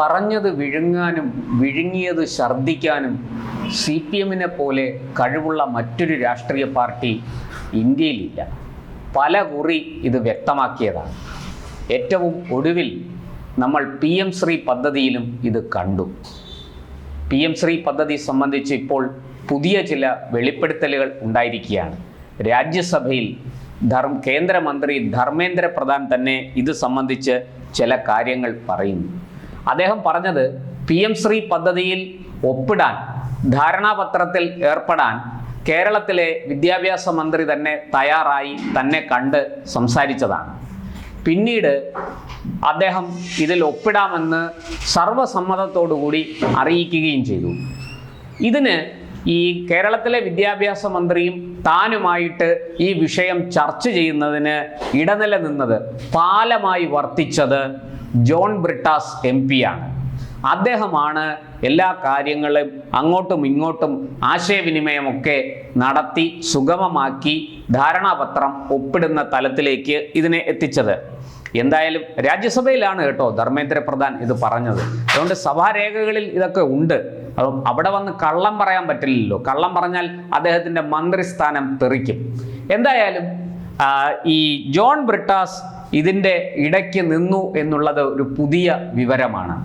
പറഞ്ഞത് വിഴുങ്ങാനും വിഴുങ്ങിയത് ഛർദ്ദിക്കാനും C P എമ്മിനെ പോലെ കഴിവുള്ള മറ്റൊരു രാഷ്ട്രീയ പാർട്ടി ഇന്ത്യയിലില്ല. പല കുറി ഇത് വ്യക്തമാക്കിയതാണ്. ഏറ്റവും ഒടുവിൽ നമ്മൾ പി എം ശ്രീ പദ്ധതിയിലും ഇത് കണ്ടു. പി എം ശ്രീ പദ്ധതി സംബന്ധിച്ച് ഇപ്പോൾ പുതിയ ചില വെളിപ്പെടുത്തലുകൾ ഉണ്ടായിരിക്കുകയാണ്. രാജ്യസഭയിൽ ധർമ്മ കേന്ദ്രമന്ത്രി ധർമ്മേന്ദ്ര പ്രധാൻ തന്നെ ഇത് സംബന്ധിച്ച് ചില കാര്യങ്ങൾ പറയുന്നു. അദ്ദേഹം പറഞ്ഞത് പി എം ശ്രീ പദ്ധതിയിൽ ഒപ്പിടാൻ ധാരണാപത്രത്തിൽ ഏർപ്പെടാൻ കേരളത്തിലെ വിദ്യാഭ്യാസ മന്ത്രി തന്നെ തയ്യാറായി തന്നെ കണ്ട് സംസാരിച്ചതാണ്. പിന്നീട് അദ്ദേഹം ഇതിൽ ഒപ്പിടാമെന്ന് സർവസമ്മതത്തോടുകൂടി അറിയിക്കുകയും ചെയ്തു. ഇതിന് ഈ കേരളത്തിലെ വിദ്യാഭ്യാസ മന്ത്രിയും താനുമായിട്ട് ഈ വിഷയം ചർച്ച ചെയ്യുന്നതിന് ഇടനില നിന്നത് പാലമായി വർത്തിച്ചത് ജോൺ ബ്രിട്ടാസ് എം ആണ്. അദ്ദേഹമാണ് എല്ലാ കാര്യങ്ങളും അങ്ങോട്ടും ഇങ്ങോട്ടും ആശയവിനിമയമൊക്കെ നടത്തി സുഗമമാക്കി ധാരണാപത്രം ഒപ്പിടുന്ന തലത്തിലേക്ക് ഇതിനെ എത്തിച്ചത്. എന്തായാലും രാജ്യസഭയിലാണ് കേട്ടോ ധർമ്മേന്ദ്ര പ്രധാൻ ഇത് പറഞ്ഞത്. അതുകൊണ്ട് സഭാരേഖകളിൽ ഇതൊക്കെ ഉണ്ട്. അപ്പം അവിടെ വന്ന് കള്ളം പറയാൻ പറ്റില്ലല്ലോ. കള്ളം പറഞ്ഞാൽ അദ്ദേഹത്തിന്റെ മന്ത്രിസ്ഥാനം തെറിക്കും. എന്തായാലും ഈ ജോൺ ബ്രിട്ടാസ് ഇതിന്റെ ഇടയ്ക്ക് നിന്നു എന്നുള്ളത് ഒരു പുതിയ വിവരമാണ്.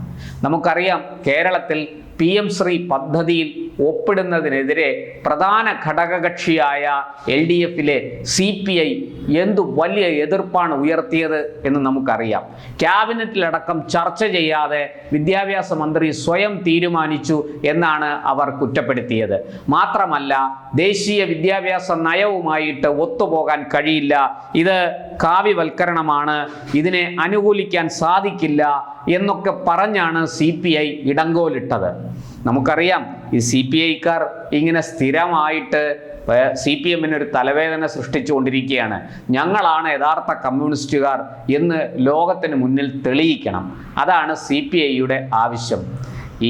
നമുക്കറിയാം കേരളത്തിൽ പി എം ശ്രീ പദ്ധതിയിൽ ഒപ്പിടുന്നതിനെതിരെ പ്രധാന ഘടകകക്ഷിയായ എൽ ഡി എഫിലെ സി പി ഐ എന്തു വലിയ എതിർപ്പാണ് ഉയർത്തിയത് എന്ന് നമുക്കറിയാം. ക്യാബിനറ്റിലടക്കം ചർച്ച ചെയ്യാതെ വിദ്യാഭ്യാസ മന്ത്രി സ്വയം തീരുമാനിച്ചു എന്നാണ് അവർ കുറ്റപ്പെടുത്തിയത്. മാത്രമല്ല ദേശീയ വിദ്യാഭ്യാസ നയവുമായിട്ട് ഒത്തുപോകാൻ കഴിയില്ല. ഇത് കാവ്യവൽക്കരണമാണ്. ഇതിനെ അനുകൂലിക്കാൻ സാധിക്കില്ല എന്നൊക്കെ പറഞ്ഞാണ് സി പി ഐ ഇടങ്കോലിട്ടത്. നമുക്കറിയാം ഈ സി പി ഐക്കാർ ഇങ്ങനെ സ്ഥിരമായിട്ട് സി പി എമ്മിന് ഒരു തലവേദന സൃഷ്ടിച്ചുകൊണ്ടിരിക്കുകയാണ്. ഞങ്ങളാണ് യഥാർത്ഥ കമ്മ്യൂണിസ്റ്റുകാർ എന്ന് ലോകത്തിന് മുന്നിൽ തെളിയിക്കണം. അതാണ് സി പി ഐയുടെ ആവശ്യം.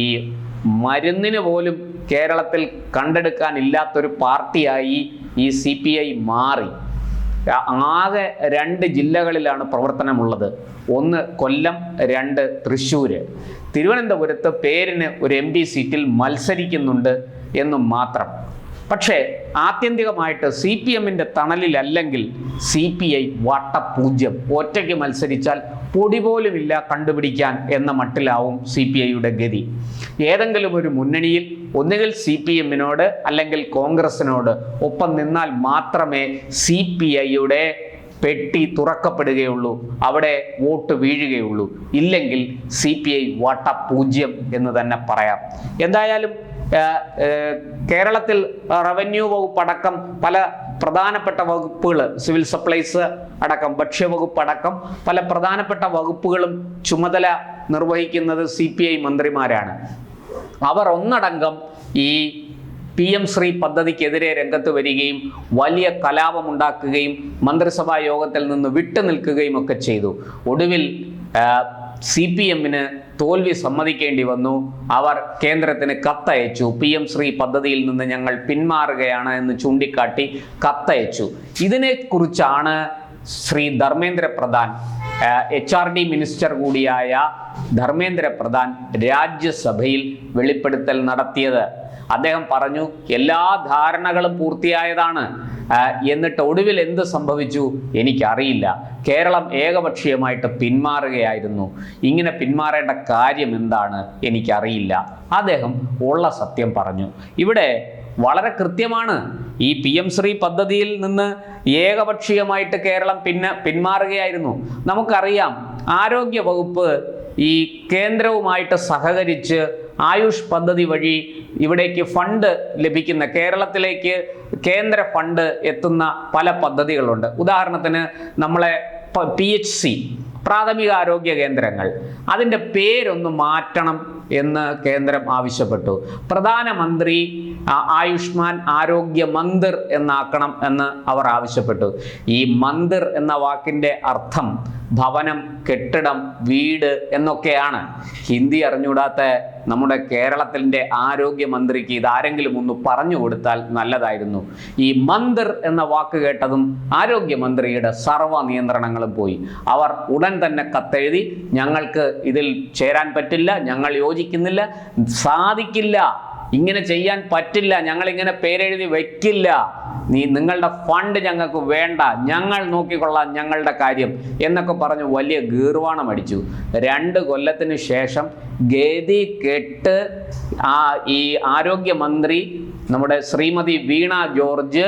ഈ മരുന്നിന് പോലും കേരളത്തിൽ കണ്ടെടുക്കാനില്ലാത്തൊരു പാർട്ടിയായി ഈ സി പി ഐ മാറി. ആകെ രണ്ട് ജില്ലകളിലാണ് പ്രവർത്തനമുള്ളത്. ഒന്ന് കൊല്ലം രണ്ട് തൃശ്ശൂര്. തിരുവനന്തപുരത്ത് പേരിന് ഒരു എം സീറ്റിൽ മത്സരിക്കുന്നുണ്ട് എന്നും മാത്രം. പക്ഷേ ആത്യന്തികമായിട്ട് സി പി എമ്മിന്റെ തണലിലല്ലെങ്കിൽ സി പി ഐ വട്ടപൂജ്യം ഒറ്റയ്ക്ക് മത്സരിച്ചാൽ പൊടി പോലുമില്ല കണ്ടുപിടിക്കാൻ എന്ന മട്ടിലാവും സി പി ഐയുടെ ഗതി. ഏതെങ്കിലും ഒരു മുന്നണിയിൽ ഒന്നുകിൽ സി പി എമ്മിനോട് അല്ലെങ്കിൽ കോൺഗ്രസിനോട് ഒപ്പം നിന്നാൽ മാത്രമേ സി പി ഐയുടെ പെട്ടി തുറക്കപ്പെടുകയുള്ളൂ അവിടെ വോട്ട് വീഴുകയുള്ളൂ. ഇല്ലെങ്കിൽ സി പി ഐ വട്ട പൂജ്യം എന്ന് തന്നെ പറയാം. എന്തായാലും കേരളത്തിൽ റവന്യൂ വകുപ്പ് അടക്കം പല പ്രധാനപ്പെട്ട വകുപ്പുകൾ സിവിൽ സപ്ലൈസ് അടക്കം ഭക്ഷ്യവകുപ്പ് അടക്കം പല പ്രധാനപ്പെട്ട വകുപ്പുകളും ചുമതല നിർവഹിക്കുന്നത് സി പി ഐ മന്ത്രിമാരാണ്. അവർ ഒന്നടങ്കം ഈ പി എം ശ്രീ പദ്ധതിക്കെതിരെ രംഗത്ത് വരികയും വലിയ കലാപമുണ്ടാക്കുകയും മന്ത്രിസഭാ യോഗത്തിൽ നിന്ന് വിട്ടു നിൽക്കുകയും ഒക്കെ ചെയ്തു. ഒടുവിൽ സി പി എമ്മിന് തോൽവി സമ്മതിക്കേണ്ടി വന്നു. അവർ കേന്ദ്രത്തിന് കത്തയച്ചു. പി എം ശ്രീ പദ്ധതിയിൽ നിന്ന് ഞങ്ങൾ പിന്മാറുകയാണ് എന്ന് ചൂണ്ടിക്കാട്ടി കത്തയച്ചു. ഇതിനെക്കുറിച്ചാണ് Shri Dharmendra Pradhan H R D minister കൂടിയായ ധർമ്മേന്ദ്ര പ്രധാൻ രാജ്യസഭയിൽ വെളിപ്പെടുത്തൽ നടത്തിയത്. അദ്ദേഹം പറഞ്ഞു എല്ലാ ധാരണകളും പൂർത്തിയായതാണ്. എന്നിട്ട് ഒടുവിൽ എന്ത് സംഭവിച്ചു? എനിക്കറിയില്ല. കേരളം ഏകപക്ഷീയമായിട്ട് പിന്മാറുകയായിരുന്നു. ഇങ്ങനെ പിന്മാറേണ്ട കാര്യം എന്താണ്? എനിക്കറിയില്ല. അദ്ദേഹം ഉള്ള സത്യം പറഞ്ഞു. ഇവിടെ വളരെ കൃത്യമാണ്. ഈ പി എം ശ്രീ പദ്ധതിയിൽ നിന്ന് ഏകപക്ഷീയമായിട്ട് കേരളം പിന്നെ പിന്മാറുകയായിരുന്നു. നമുക്കറിയാം ആരോഗ്യ വകുപ്പ് ഈ കേന്ദ്രവുമായിട്ട് സഹകരിച്ച് ആയുഷ് പദ്ധതി വഴി ഇവിടേക്ക് ഫണ്ട് ലഭിക്കുന്ന കേരളത്തിലേക്ക് കേന്ദ്ര ഫണ്ട് എത്തുന്ന പല പദ്ധതികളുണ്ട്. ഉദാഹരണത്തിന് നമ്മളെ പി എച്ച് സി പ്രാഥമിക ആരോഗ്യ കേന്ദ്രങ്ങൾ. അതിന്റെ പേരൊന്ന് മാറ്റണം എന്ന് കേന്ദ്രം ആവശ്യപ്പെട്ടു. പ്രധാനമന്ത്രി ആയുഷ്മാൻ ആരോഗ്യ മന്ദിർ എന്നാക്കണം എന്ന് അവർ ആവശ്യപ്പെട്ടു. ഈ മന്ദിർ എന്ന വാക്കിന്റെ അർത്ഥം ഭവനം കെട്ടിടം വീട് എന്നൊക്കെയാണ്. ഹിന്ദി അറിഞ്ഞുകൂടാത്ത നമ്മുടെ കേരളത്തിന്റെ ആരോഗ്യമന്ത്രിക്ക് ഇതാരെങ്കിലും ഒന്ന് പറഞ്ഞു കൊടുത്താൽ നല്ലതായിരുന്നു. ഈ മന്ദിർ എന്ന വാക്ക് കേട്ടതും ആരോഗ്യമന്ത്രിയുടെ സർവ നിയന്ത്രണങ്ങളും പോയി. അവർ ഉടൻ തന്നെ കത്തെഴുതി ഞങ്ങൾക്ക് ഇതിൽ ചേരാൻ പറ്റില്ല ഞങ്ങൾ യോജിക്കുന്നില്ല സാധിക്കില്ല ഇങ്ങനെ ചെയ്യാൻ പറ്റില്ല ഞങ്ങൾ ഇങ്ങനെ പേരെഴുതി വെക്കില്ല. നീ നിങ്ങളുടെ ഫണ്ട് ഞങ്ങൾക്ക് വേണ്ട ഞങ്ങൾ നോക്കിക്കൊള്ളാം ഞങ്ങളുടെ കാര്യം എന്നൊക്കെ പറഞ്ഞ് വലിയ ഗീർവാണം അടിച്ചു. രണ്ട് കൊല്ലത്തിന് ശേഷം ഗതി കെട്ട് ആ ഈ ആരോഗ്യമന്ത്രി നമ്മുടെ ശ്രീമതി വീണ ജോർജ്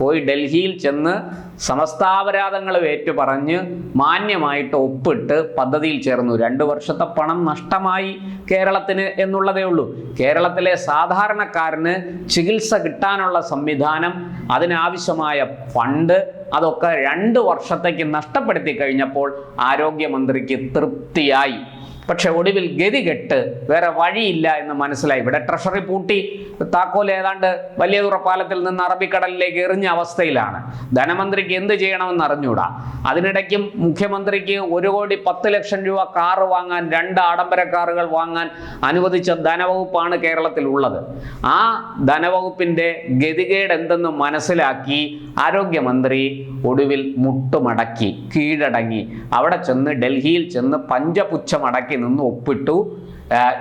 പോയി ഡൽഹിയിൽ ചെന്ന് സമസ്താപരാധങ്ങൾ ഏറ്റുപറഞ്ഞ് മാന്യമായിട്ട് ഒപ്പിട്ട് പദ്ധതിയിൽ ചേർന്നു. രണ്ട് വർഷത്തെ പണം നഷ്ടമായി കേരളത്തിന് എന്നുള്ളതേ ഉള്ളൂ. കേരളത്തിലെ സാധാരണക്കാരന് ചികിത്സ കിട്ടാനുള്ള സംവിധാനം അതിനാവശ്യമായ ഫണ്ട് അതൊക്കെ രണ്ട് വർഷത്തേക്ക് നഷ്ടപ്പെടുത്തി കഴിഞ്ഞപ്പോൾ ആരോഗ്യമന്ത്രിക്ക് തൃപ്തിയായി. പക്ഷെ ഒടുവിൽ ഗതികെട്ട് വേറെ വഴിയില്ല എന്ന് മനസ്സിലായി. ഇവിടെ ട്രഷറി പൂട്ടി. താക്കോൽ ഏതാണ്ട് വലിയ പാലത്തിൽ നിന്ന് അറബിക്കടലിലേക്ക് എറിഞ്ഞ അവസ്ഥയിലാണ്. ധനമന്ത്രിക്ക് എന്ത് ചെയ്യണമെന്ന് അറിഞ്ഞൂടാ. അതിനിടയ്ക്കും മുഖ്യമന്ത്രിക്ക് ഒരു കോടി പത്ത് ലക്ഷം രൂപ കാറ് വാങ്ങാൻ രണ്ട് ആഡംബര കാറുകൾ വാങ്ങാൻ അനുവദിച്ച ധനവകുപ്പാണ് കേരളത്തിൽ ഉള്ളത്. ആ ധനവകുപ്പിന്റെ ഗതികേട് എന്തെന്ന് മനസ്സിലാക്കി ആരോഗ്യമന്ത്രി ഒടുവിൽ മുട്ടുമടക്കി കീഴടങ്ങി. അവിടെ ചെന്ന് ഡൽഹിയിൽ ചെന്ന് പഞ്ചപുച്ഛമടക്കി നിന്ന് ഒപ്പിട്ടു.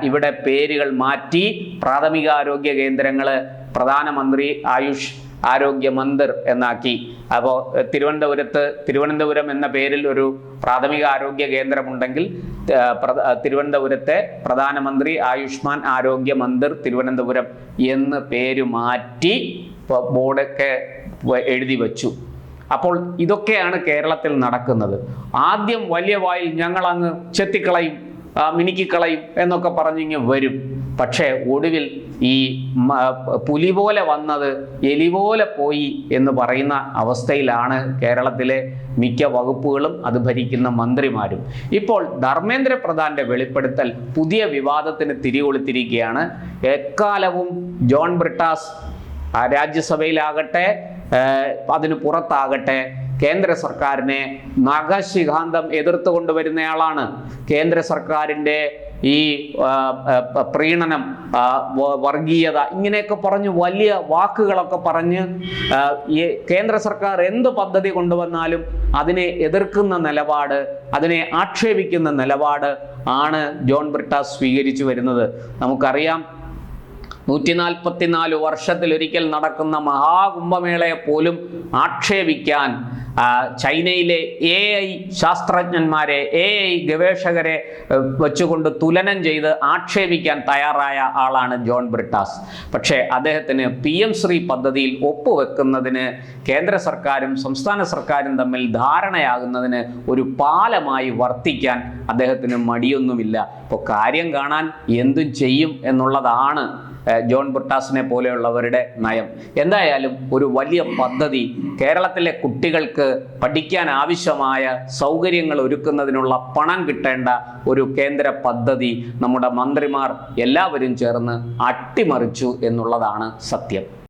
ഇവിടെ പേരുകൾ മാറ്റി പ്രാഥമികാരോഗ്യ കേന്ദ്രങ്ങൾ പ്രധാനമന്ത്രി ആയുഷ് ആരോഗ്യ മന്ദിർ എന്നാക്കി. അപ്പോൾ തിരുവനന്തപുരത്ത് തിരുവനന്തപുരം എന്ന പേരിൽ ഒരു പ്രാഥമിക ആരോഗ്യ കേന്ദ്രമുണ്ടെങ്കിൽ തിരുവനന്തപുരത്തെ പ്രധാനമന്ത്രി ആയുഷ്മാൻ ആരോഗ്യ മന്ദിർ തിരുവനന്തപുരം എന്ന് പേര് മാറ്റി ബോർഡൊക്കെ എഴുതി വച്ചു. അപ്പോൾ ഇതൊക്കെയാണ് കേരളത്തിൽ നടക്കുന്നത്. ആദ്യം വലിയ വായിൽ ഞങ്ങൾ അങ്ങ് ചെത്തിക്കളയും മിനുക്കിക്കളയും എന്നൊക്കെ പറഞ്ഞിങ്ങ് വരും. പക്ഷേ ഒടുവിൽ ഈ പുലി പോലെ വന്നത് എലി പോലെ പോയി എന്ന് പറയുന്ന അവസ്ഥയിലാണ് കേരളത്തിലെ മിക്ക വകുപ്പുകളും അത് ഭരിക്കുന്ന മന്ത്രിമാരും. ഇപ്പോൾ ധർമ്മേന്ദ്ര പ്രധാന്റെ വെളിപ്പെടുത്തൽ പുതിയ വിവാദത്തിന് തിരികൊളുത്തിരിക്കുകയാണ്. എക്കാലവും ജോൺ ബ്രിട്ടാസ് രാജ്യസഭയിലാകട്ടെ അതിന് പുറത്താകട്ടെ കേന്ദ്ര സർക്കാരിനെ നഖശിഖാന്തം എതിർത്ത് കൊണ്ടുവരുന്നയാളാണ്. കേന്ദ്ര സർക്കാരിന്റെ ഈ പ്രീണനം വർഗീയത ഇങ്ങനെയൊക്കെ പറഞ്ഞ് വലിയ വാക്കുകളൊക്കെ പറഞ്ഞ് കേന്ദ്ര സർക്കാർ എന്ത് പദ്ധതി കൊണ്ടുവന്നാലും അതിനെ എതിർക്കുന്ന നിലപാട് അതിനെ ആക്ഷേപിക്കുന്ന നിലപാട് ആണ് ജോൺ ബ്രിട്ടാസ് സ്വീകരിച്ചു വരുന്നത്. നമുക്കറിയാം നൂറ്റി നാൽപ്പത്തിനാല് വർഷത്തിലൊരിക്കൽ നടക്കുന്ന മഹാകുംഭമേളയെ പോലും ആക്ഷേപിക്കാൻ ചൈനയിലെ എ ഐ ശാസ്ത്രജ്ഞന്മാരെ എ ഐ ഗവേഷകരെ വെച്ചുകൊണ്ട് തുലനം ചെയ്ത് ആക്ഷേപിക്കാൻ തയ്യാറായ ആളാണ് ജോൺ ബ്രിട്ടാസ്. പക്ഷേ അദ്ദേഹത്തിന് പി എം ശ്രീ പദ്ധതിയിൽ ഒപ്പുവെക്കുന്നതിന് കേന്ദ്ര സർക്കാരും സംസ്ഥാന സർക്കാരും തമ്മിൽ ധാരണയാകുന്നതിന് ഒരു പാലമായി വർത്തിക്കാൻ അദ്ദേഹത്തിന് മടിയൊന്നുമില്ല. ഇപ്പോൾ കാര്യം കാണാൻ എന്തും ചെയ്യും എന്നുള്ളതാണ് ജോൺ ബ്രിട്ടാസിനെ പോലെയുള്ളവരുടെ നയം. എന്തായാലും ഒരു വലിയ പദ്ധതി കേരളത്തിലെ കുട്ടികൾക്ക് പഠിക്കാൻ ആവശ്യമായ സൗകര്യങ്ങൾ ഒരുക്കുന്നതിനുള്ള പണം കിട്ടേണ്ട ഒരു കേന്ദ്ര പദ്ധതി നമ്മുടെ മന്ത്രിമാർ എല്ലാവരും ചേർന്ന് അട്ടിമറിച്ചു എന്നുള്ളതാണ് സത്യം.